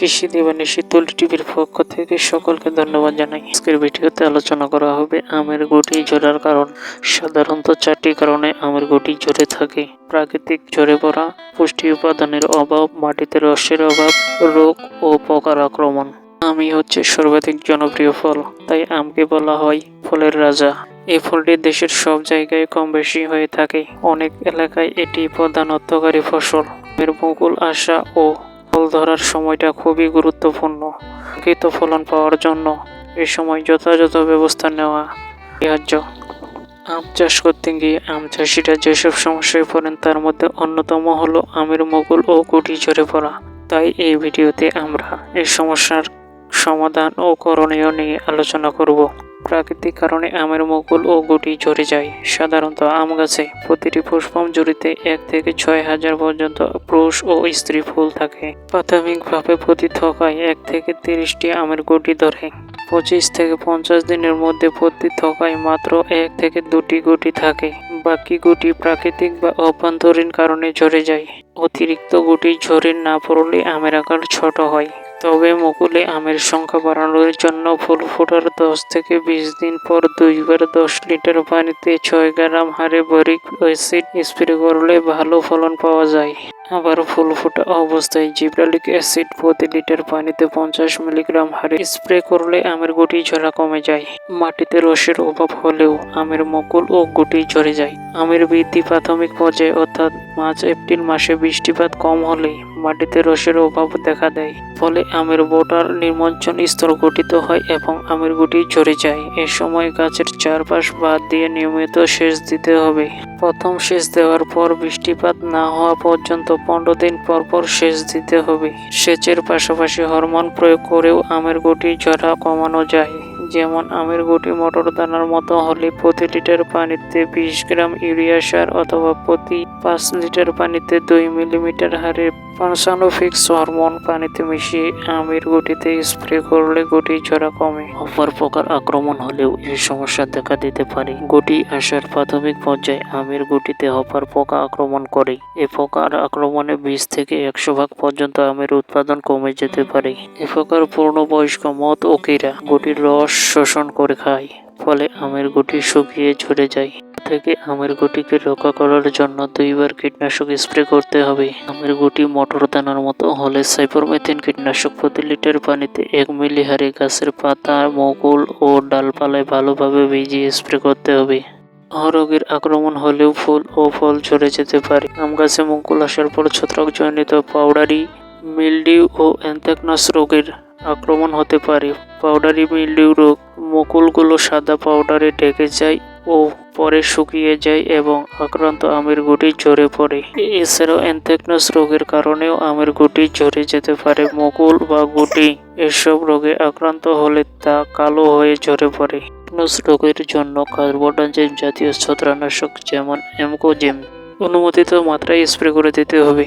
কৃষি দিবানী শীতল টিভির পক্ষ থেকে সকলকে ধন্যবাদ জানাই। আজকের ভিডিওতে আলোচনা করা হবে আমের গুটি ঝরার কারণ। সাধারণত চারটি কারণে আমের গুটি ঝরে থাকে। প্রাকৃতিক ঝরে পড়া, পুষ্টি উপাদানের অভাব, মাটিতে রসের অভাব, রোগ ও পোকার আক্রমণ। আমি হচ্ছে সর্বাধিক জনপ্রিয় ফল, তাই আমকে বলা হয় ফলের রাজা। এই ফলটি দেশের সব জায়গায় কম বেশি হয়ে থাকে। অনেক এলাকায় এটি প্রধান অর্থকারী ফসল। এর মুকুল আসা ও ফল ধরার সময়টা খুবই গুরুত্বপূর্ণ। প্রকৃত ফলন পাওয়ার জন্য এ সময় যথাযথ ব্যবস্থা নেওয়া অপরিহার্য আম চাষ করতে গিয়ে আম চাষিরা যেসব সমস্যায় পড়েন, তার মধ্যে অন্যতম হলো আমের মুকুল ও গুটি ঝরে পড়া। তাই এই ভিডিওতে আমরা এই সমস্যার সমাধান ও করণীয় নিয়ে আলোচনা করব। প্রাকৃতিক কারণে আমের মুকুল ও গুটি ঝরে যায়। সাধারণত আম গাছে প্রতিটি পুষ্পম জুড়িতে এক থেকে ছয় হাজার পর্যন্ত পুরুষ ও স্ত্রী ফুল থাকে। প্রাথমিকভাবে প্রতি থকায় এক থেকে তিরিশটি আমের গুটি ধরে। পঁচিশ থেকে পঞ্চাশ দিনের মধ্যে প্রতি থকায় মাত্র এক থেকে দুটি গুটি থাকে। বাকি গুটি প্রাকৃতিক বা অভ্যন্তরীণ কারণে ঝরে যায়। অতিরিক্ত গুটি ঝরে না পড়লে আমের আকার ছোট হয়। তবে মুকুলে আমের সংখ্যা বাড়ানোর জন্য ফুল ফোটার দশ থেকে বিশ দিন পর দুইবার দশ লিটার পানিতে ছয় গ্রাম হারে বরিক অ্যাসিড স্প্রে করলে ভালো ফলন পাওয়া যায়। আবার ফুল ফোটা অবস্থায় জিব্রালিক অ্যাসিড প্রতি লিটার পানিতে পঞ্চাশ মিলিগ্রাম হারে স্প্রে করলে আমের গুটি ঝরা কমে যায়। মাটিতে রসের অভাব হলেও আমের মুকুল ও গুটি ঝরে যায়। আমের বৃদ্ধি প্রাথমিক পর্যায়ে অর্থাৎ মার্চ, এপ্রিল মাসে বৃষ্টিপাত কম হলে মাটিতে রসের অভাব দেখা দেয়। ফলে আমের বোটার নির্মজ্জন স্তর গঠিত হয় এবং আমের গুটি ঝরে যায়। এ সময় গাছের চারপাশ বাদ দিয়ে নিয়মিত সেচ দিতে হবে। প্রথম সেচ দেওয়ার পর বৃষ্টিপাত না হওয়া পর্যন্ত পনেরো দিন পর পর সেচ দিতে হবে। সেচের পাশাপাশি হরমোন প্রয়োগ করেও আমের গুটি ঝরা কমানো যায়। যেমন আমের গুটি মটর দানার মতো হলে প্রতি লিটার পানিতে বিশ গ্রাম ইউরিয়া সার অথবা প্রতি পাঁচ লিটার পানিতে দুই মিলিমিটার হারে পানসানোফিক্স হরমোন পানিতে মিশিয়ে আমের গুটিতে স্প্রে করলে গুটি ঝরা কমে। অপর প্রকার আক্রমণ হলেও এই সমস্যা দেখা দিতে পারে। গুটি আসার প্রাথমিক পর্যায়ে আমের গুটিতে হপার পোকা আক্রমণ করে। এ পোকার আক্রমণে বিশ থেকে একশো ভাগ পর্যন্ত আমের উৎপাদন কমে যেতে পারে। এ প্রকার পূর্ণবয়স্ক মত ও কীরা গুটির রস শোষণ করে খায়, ফলে আমের গুটি শুকিয়ে ঝরে যায়। থেকে আমের গুটিকে রক্ষা করার জন্য দুইবার কীটনাশক স্প্রে করতে হবে। আমের গুটি মটর দানার মতো হলে সাইপোরমেথিন কীটনাশক প্রতি লিটার পানিতে এক মিলি হারে গাছের পাতা, মুকুল ও ডালপালায় ভালোভাবে ভিজিয়ে স্প্রে করতে হবে। রোগের আক্রমণ হলেও ফুল ও ফল ঝরে যেতে পারে। আম গাছে মুকুল আসার পর ছত্রাকজনিত পাউডারি মিলডিউ ও অ্যান্থ্রাকনাস রোগের আক্রমণ হতে পারে। পাউডারি মিলডিউ রোগ মুকুলগুলো সাদা পাউডারে ঢেকে যায় ও পরে শুকিয়ে যায় এবং আক্রান্ত আমের গুটি ঝরে পড়ে। এছাড়াও অ্যানথ্রাকনোস রোগের কারণেও আমের গুটি ঝরে যেতে পারে। মুকুল বা গুটি এসব রোগে আক্রান্ত হলে তা কালো হয়ে ঝরে পড়ে। রোগের জন্য কার্বোডানজেম জাতীয় ছত্রাকনাশক যেমন অ্যামকোজেম অনুমোদিত মাত্রায় স্প্রে করে দিতে হবে।